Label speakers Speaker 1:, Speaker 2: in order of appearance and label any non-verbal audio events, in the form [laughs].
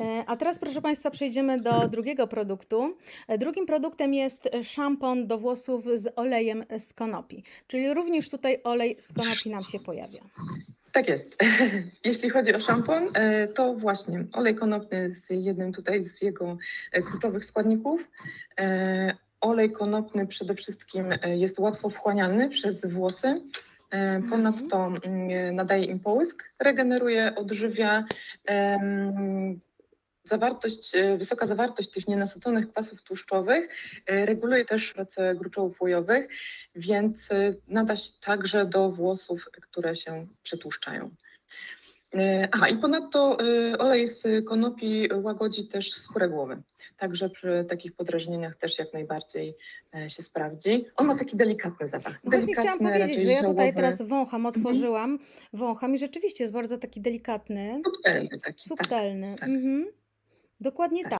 Speaker 1: E, A teraz, proszę Państwa, przejdziemy do drugiego produktu. E, Drugim produktem jest szampon do włosów z olejem z konopi, czyli również tutaj olej z konopi nam się pojawia.
Speaker 2: Tak jest. [laughs] Jeśli chodzi o szampon, e, to właśnie olej konopny z jednym tutaj z jego kluczowych składników. Olej konopny przede wszystkim jest łatwo wchłanialny przez włosy. Ponadto mm, nadaje im połysk, regeneruje, odżywia. Zawartość, e, wysoka zawartość tych nienasyconych kwasów tłuszczowych e, reguluje też pracę gruczołów łojowych, więc e, nada się także do włosów, które się przetłuszczają. Aha, i ponadto olej z konopi łagodzi też skórę głowy. Także przy takich podrażnieniach też jak najbardziej się sprawdzi. On ma taki delikatny zapach.
Speaker 1: No Właśnie chciałam
Speaker 2: Delikatny,
Speaker 1: powiedzieć,
Speaker 2: raczej
Speaker 1: że ja tutaj
Speaker 2: ziołowy,
Speaker 1: teraz wącham, otworzyłam, wącham i rzeczywiście jest bardzo taki delikatny,
Speaker 2: subtelny taki. tak.
Speaker 1: subtelny.
Speaker 2: tak.
Speaker 1: Mhm. Dokładnie Tak.